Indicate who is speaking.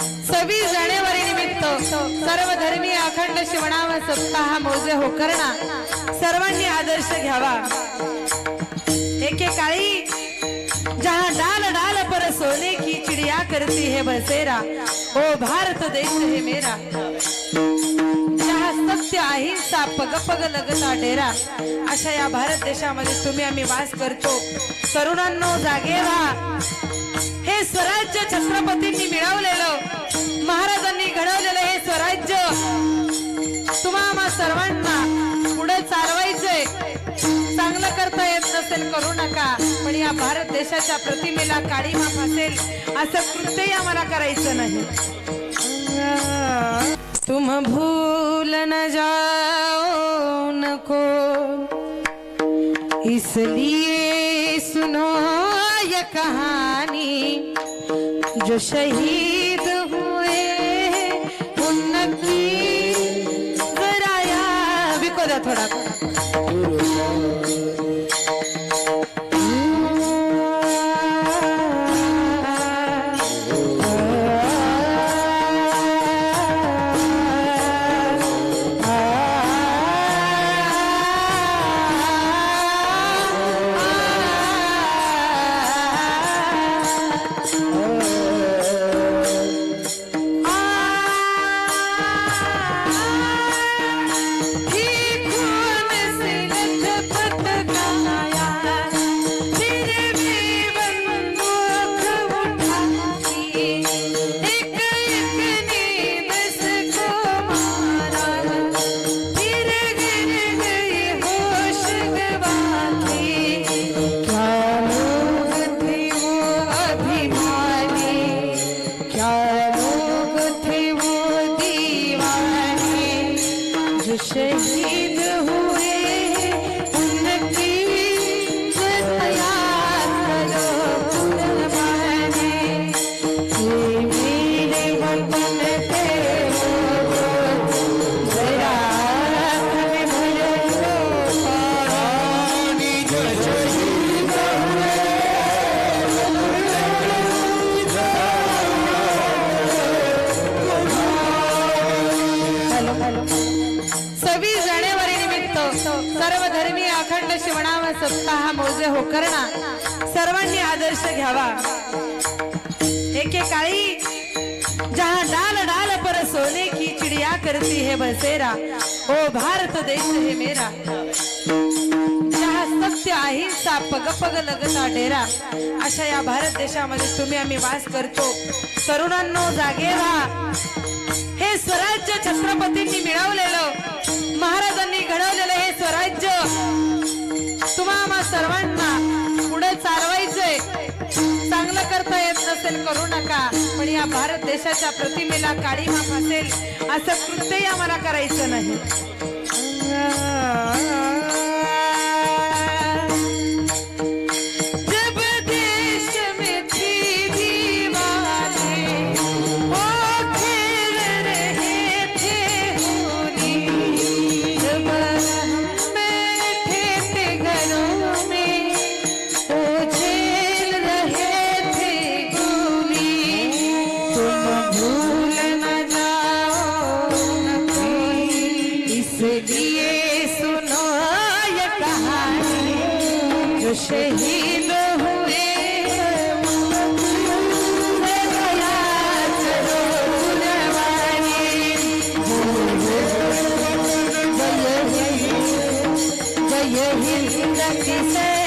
Speaker 1: सव्वीस जानेवारी निमित्त सर्व धर्मीय अखंड शिवणाम सप्ताह मोजे होकरणा. सर्वांनी आदर्श घ्यावा. एकेकाळी जहा डाल डाल पर सोने की चिड़िया करती है बसेरा. ओ भारत देश है मेरा. जहाँ सत्य अहिंसा पग पग लगता डेरा. अशा या भारत देशामध्ये तुम्ही आम्ही वास करतो. तरुणांनो जागे व्हा हे स्वराज्य छत्रपतींनी मिळवलेलं महाराजांनी घडवलेलं हे स्वराज्य तुम्हा सर्वांना पुढे चालवायचंय. चांगलं करता येत नसेल करू नका. पण या भारत देशाच्या प्रतिमेला काळीमा असेल असं कृत्यही आम्हाला करायचं नाही. तुम भूल न जाओ नको. इसलिए सुनो ये कहानी जो शहीद हुए उनकी जरा भी बिको थोडा. क्या लोग वो जो शहीद हुए उनकी याद करो ये मेरे वतन सर्व धर्मीय अखंड शिवणाम सप्ताह मोजे होकरणा सर्वांनी आदर्श घ्यावा। एके काळी डाल डाल पर सोने की चिड़िया करती है बसेरा ओ भारत देश है मेरा। सत्य अहिंसा पग पग लगता डेरा. अशा या भारत देशामध्ये तुम्ही आम्ही वास करतो. तरुणांनो जागे राहा. हे स्वराज्य छत्रपतींनी मिळवलेलं. महाराजांनी घडवलेलं हे स्वराज्य. तुम्हाला सर्वांना पुढे चालवायचंय. चांगलं करता येत नसेल करू नका. पण या भारत देशाच्या प्रतिमेला काळी माफ असेल असं कृत्यही आम्हाला करायचं नाही. कोई, सुनो ये कहानी जो शहीद हुए जय हिंद जय हिंद जय हिंद जय हिंद जय हिंद